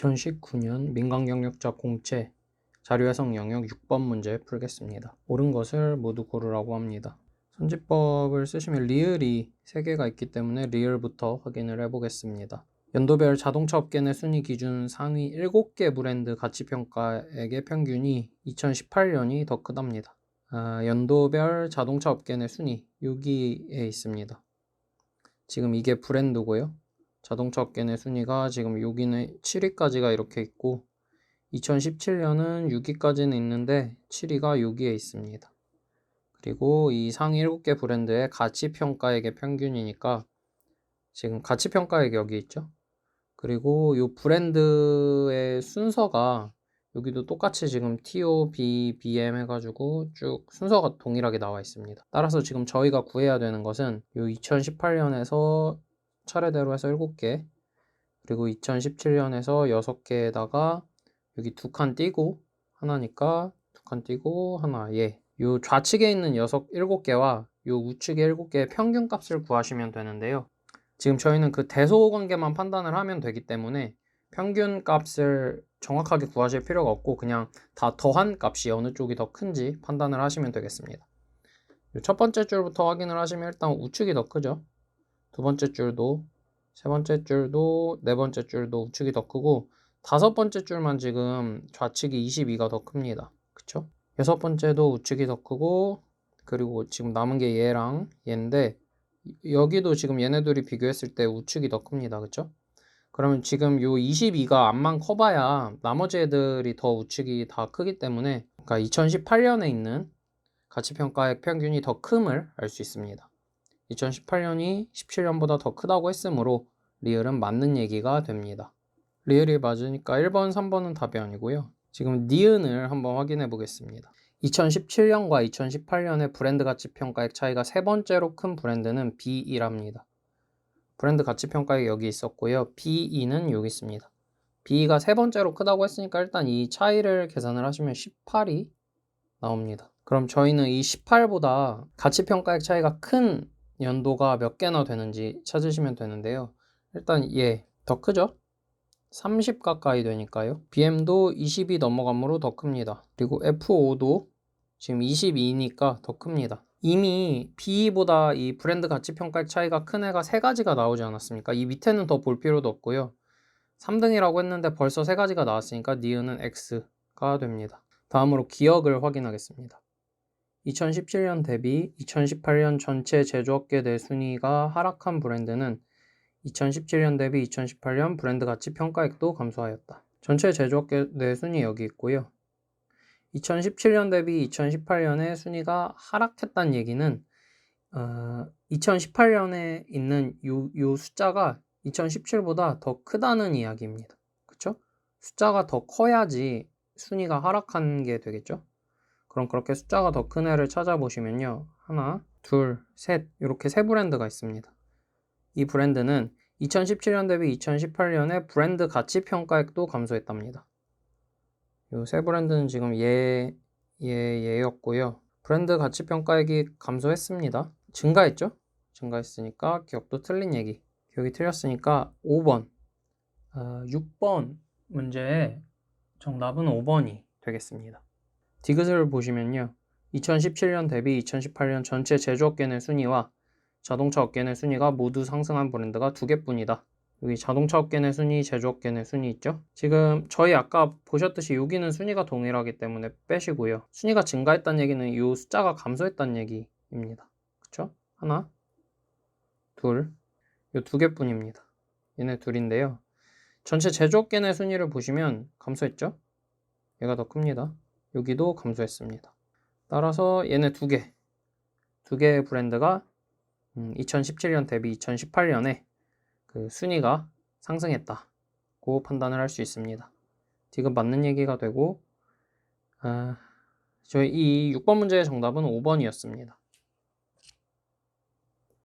2019년 민간경력자 공채 자료해석 영역 6번 문제 풀겠습니다. 옳은 것을 모두 고르라고 합니다. 선지법을 쓰시면 리을이 3개가 있기 때문에 리을부터 확인을 해보겠습니다. 연도별 자동차 업계 내 순위 기준 상위 7개 브랜드 가치평가액의 평균이 2018년이 더 크답니다. 아, 연도별 자동차 업계 내 순위 6위에 있습니다. 지금 이게 브랜드고요. 자동차 업계 내 순위가 지금 6위는 7위까지가 이렇게 있고 2017년은 6위까지는 있는데 7위가 6위에 있습니다. 그리고 이 상위 7개 브랜드의 가치 평가액의 평균이니까 지금 가치 평가액 여기 있죠. 그리고 이 브랜드의 순서가 여기도 똑같이 지금 TO, B, BM 해가지고 쭉 순서가 동일하게 나와 있습니다. 따라서 지금 저희가 구해야 되는 것은 이 2018년에서 차례대로 해서 7개 그리고 2017년에서 6개에다가 여기 두 칸 띄고 하나니까 두 칸 띄고 하나 예. 요 좌측에 있는 6, 7개와 요 우측에 7개의 평균 값을 구하시면 되는데요. 지금 저희는 그 대소 관계만 판단을 하면 되기 때문에 평균 값을 정확하게 구하실 필요가 없고 그냥 다 더한 값이 어느 쪽이 더 큰지 판단을 하시면 되겠습니다. 요첫 번째 줄부터 확인을 하시면 일단 우측이 더 크죠. 두 번째 줄도 세 번째 줄도 네 번째 줄도 우측이 더 크고 다섯 번째 줄만 지금 좌측이 22가 더 큽니다. 그쵸? 여섯 번째도 우측이 더 크고 그리고 지금 남은 게 얘랑 얘인데 여기도 지금 얘네들이 비교했을 때 우측이 더 큽니다. 그쵸? 그러면 지금 요 22가 앞만 커봐야 나머지 애들이 더 우측이 다 크기 때문에 그러니까 2018년에 있는 가치평가액 평균이 더 큼을 알 수 있습니다. 2018년이 17년보다 더 크다고 했으므로 리을은 맞는 얘기가 됩니다. 리을이 맞으니까 1번, 3번은 답이 아니고요. 지금 니은을 한번 확인해 보겠습니다. 2017년과 2018년의 브랜드 가치 평가액 차이가 세 번째로 큰 브랜드는 B2랍니다. 브랜드 가치 평가액 여기 있었고요. B2는 여기 있습니다. B가 세 번째로 크다고 했으니까 일단 이 차이를 계산을 하시면 18이 나옵니다. 그럼 저희는 이 18보다 가치 평가액 차이가 큰 연도가 몇 개나 되는지 찾으시면 되는데요. 일단 얘 더 크죠? 30 가까이 되니까요. BM도 20이 넘어가므로 더 큽니다. 그리고 F5도 지금 22니까 더 큽니다. 이미 B보다 이 브랜드 가치 평가액 차이가 큰 애가 세 가지가 나오지 않았습니까? 이 밑에는 더 볼 필요도 없고요. 3등이라고 했는데 벌써 세 가지가 나왔으니까 니은은 X가 됩니다. 다음으로 기억을 확인하겠습니다. 2017년 대비 2018년 전체 제조업계 내 순위가 하락한 브랜드는 2017년 대비 2018년 브랜드 가치 평가액도 감소하였다. 전체 제조업계 내 순위 여기 있고요. 2017년 대비 2018년에 순위가 하락했다는 얘기는 어, 2018년에 있는 요, 요 숫자가 2017보다 더 크다는 이야기입니다. 그쵸? 숫자가 더 커야지 순위가 하락한 게 되겠죠? 그럼 그렇게 숫자가 더 큰 애를 찾아보시면요. 하나, 둘, 셋 이렇게 세 브랜드가 있습니다. 이 브랜드는 2017년 대비 2018년에 브랜드 가치 평가액도 감소했답니다. 이 세 브랜드는 지금 얘, 얘, 얘였고요. 브랜드 가치 평가액이 감소했습니다. 증가했죠? 증가했으니까 기억도 틀린 얘기. 기억이 틀렸으니까 5번, 어, 6번 문제의 정답은 5번이 되겠습니다. 디귿을 보시면요. 2017년 대비 2018년 전체 제조업계 내 순위와 자동차 업계 내 순위가 모두 상승한 브랜드가 두 개뿐이다. 여기 자동차 업계 내 순위, 제조업계 내 순위 있죠? 지금 저희 아까 보셨듯이 여기는 순위가 동일하기 때문에 빼시고요. 순위가 증가했다는 얘기는 이 숫자가 감소했다는 얘기입니다. 그쵸? 하나, 둘, 이 두 개뿐입니다. 얘네 둘인데요. 전체 제조업계 내 순위를 보시면 감소했죠? 얘가 더 큽니다. 여기도 감소했습니다. 따라서 얘네 두 개, 두 개의 브랜드가 2017년 대비 2018년에 그 순위가 상승했다고 판단을 할 수 있습니다. 지금 맞는 얘기가 되고 아, 저희 이 6번 문제의 정답은 5번이었습니다.